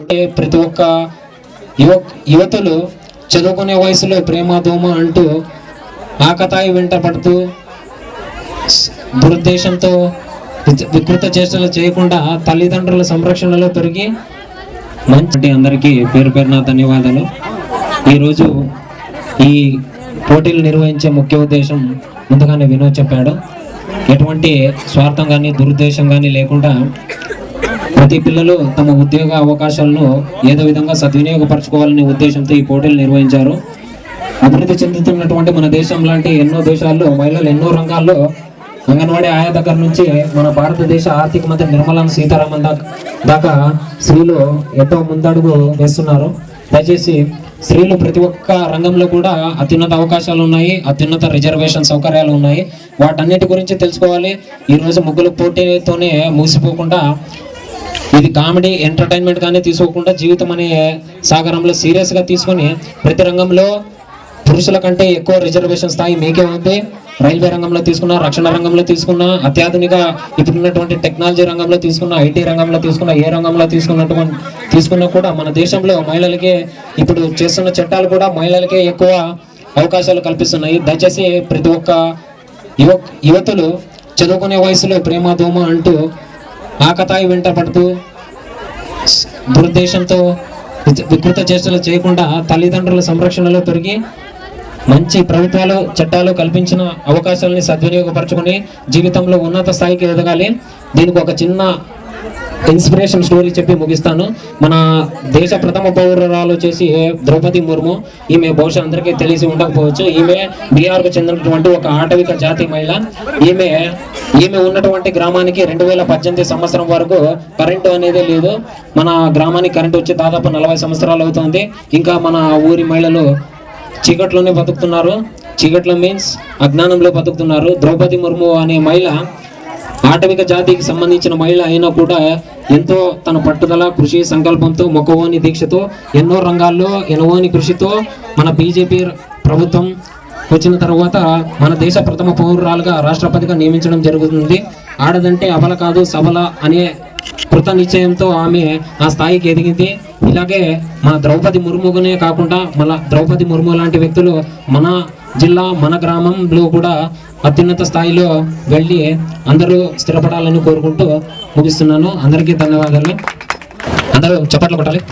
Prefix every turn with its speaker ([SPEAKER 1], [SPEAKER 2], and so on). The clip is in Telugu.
[SPEAKER 1] అంటే ప్రతి ఒక్క యువ యువతులు చదువుకునే వయసులో ప్రేమ దోమ అంటూ ఆకతాయి వెంట పడుతూ దురుద్దేశంతో వికృత చేష్టలు చేయకుండా తల్లిదండ్రుల సంరక్షణలో పెరిగి మంచి అందరికీ పేరు పేరున ధన్యవాదాలు. ఈరోజు ఈ పోటీలు నిర్వహించే ముఖ్య ఉద్దేశం ముందుగానే వినోద్ చెప్పాడు. ఎటువంటి స్వార్థం కానీ దురుద్దేశం కానీ లేకుండా ప్రతి పిల్లలు తమ ఉద్యోగ అవకాశాలను ఏదో విధంగా సద్వినియోగపరచుకోవాలనే ఉద్దేశంతో ఈ పోటీలు నిర్వహించారు. అభివృద్ధి చెందుతున్నటువంటి మన దేశం లాంటి ఎన్నో దేశాల్లో మహిళలు ఎన్నో రంగాల్లో అంగన్వాడీ ఆయా దగ్గర నుంచి మన భారతదేశ ఆర్థిక మంత్రి నిర్మలా సీతారామన్ దాకా దాకా స్త్రీలు ఎంతో ముందడుగు వేస్తున్నారు. దయచేసి స్త్రీలు ప్రతి ఒక్క రంగంలో కూడా అత్యున్నత అవకాశాలు ఉన్నాయి అత్యున్నత రిజర్వేషన్ సౌకర్యాలు ఉన్నాయి. వాటన్నిటి గురించి తెలుసుకోవాలి. ఈ రోజు ముగ్గుల పోటీతోనే మూసిపోకుండా ఇది కామెడీ ఎంటర్టైన్మెంట్ కానీ తీసుకోకుండా జీవితం అనే సాగరంలో సీరియస్గా తీసుకొని ప్రతి రంగంలో పురుషుల కంటే ఎక్కువ రిజర్వేషన్ స్థాయి మీకే ఉంది. రైల్వే రంగంలో తీసుకున్న రక్షణ రంగంలో తీసుకున్న అత్యాధునిక ఇప్పుడున్నటువంటి టెక్నాలజీ రంగంలో తీసుకున్న ఐటీ రంగంలో తీసుకున్న ఏ రంగంలో తీసుకున్నటువంటి తీసుకున్నా కూడా మన దేశంలో మహిళలకే ఇప్పుడు చేస్తున్న చట్టాలు కూడా మహిళలకే ఎక్కువ అవకాశాలు కల్పిస్తున్నాయి. దయచేసి ప్రతి ఒక్క యువ యువతులు చదువుకునే వయసులో ప్రేమ దోమ అంటూ ఆకతాయి వెంట పడుతూ దురుద్దేశంతో వికృత చేష్టలు చేయకుండా తల్లిదండ్రుల సంరక్షణలో పెరిగి మంచి ప్రభుత్వాలు చట్టాలు కల్పించిన అవకాశాలని సద్వినియోగపరచుకొని జీవితంలో ఉన్నత స్థాయికి ఎదగాలి. దీనికి ఒక చిన్న ఇన్స్పిరేషన్ స్టోరీ చెప్పి ముగిస్తాను. మన దేశ ప్రథమ పౌరురాలు వచ్చేసి ద్రౌపది ముర్ము ఈమె బహుశా అందరికీ తెలిసి ఉండకపోవచ్చు. ఈమె బీహార్కు చెందినటువంటి ఒక ఆటవిక జాతి మహిళ. ఈమె ఈమె ఉన్నటువంటి గ్రామానికి రెండు వేల పద్దెనిమిది సంవత్సరం వరకు కరెంటు అనేది లేదు. మన గ్రామానికి కరెంటు వచ్చి దాదాపు నలభై సంవత్సరాలు అవుతుంది. ఇంకా మన ఊరి మహిళలు చీకట్లోనే బతుకుతున్నారు. చీకట్లో మీన్స్ అజ్ఞానంలో బతుకుతున్నారు. ద్రౌపది ముర్ము అనే మహిళ ఆటవిక జాతికి సంబంధించిన మహిళ అయినా కూడా ఎంతో తన పట్టుదల కృషి సంకల్పంతో మొక్కవోని దీక్షతో ఎన్నో రంగాల్లో ఎనవోని కృషితో మన బీజేపీ ప్రభుత్వం వచ్చిన తర్వాత మన దేశ ప్రథమ పౌరురాలుగా రాష్ట్రపతిగా నియమించడం జరుగుతుంది. ఆడదంటే అబల కాదు సబల అనే కృత నిశ్చయంతో ఆమె ఆ స్థాయికి ఎదిగింది. ఇలాగే మన ద్రౌపది ముర్ముగానే కాకుండా మన ద్రౌపది ముర్ము లాంటి వ్యక్తులు మన జిల్లా మన గ్రామంలో కూడా అత్యున్నత స్థాయిలో వెళ్ళి అందరూ స్థిరపడాలని కోరుకుంటూ ముగిస్తున్నాను. అందరికీ ధన్యవాదాలు. అందరూ చప్పట్లు కొట్టాలి.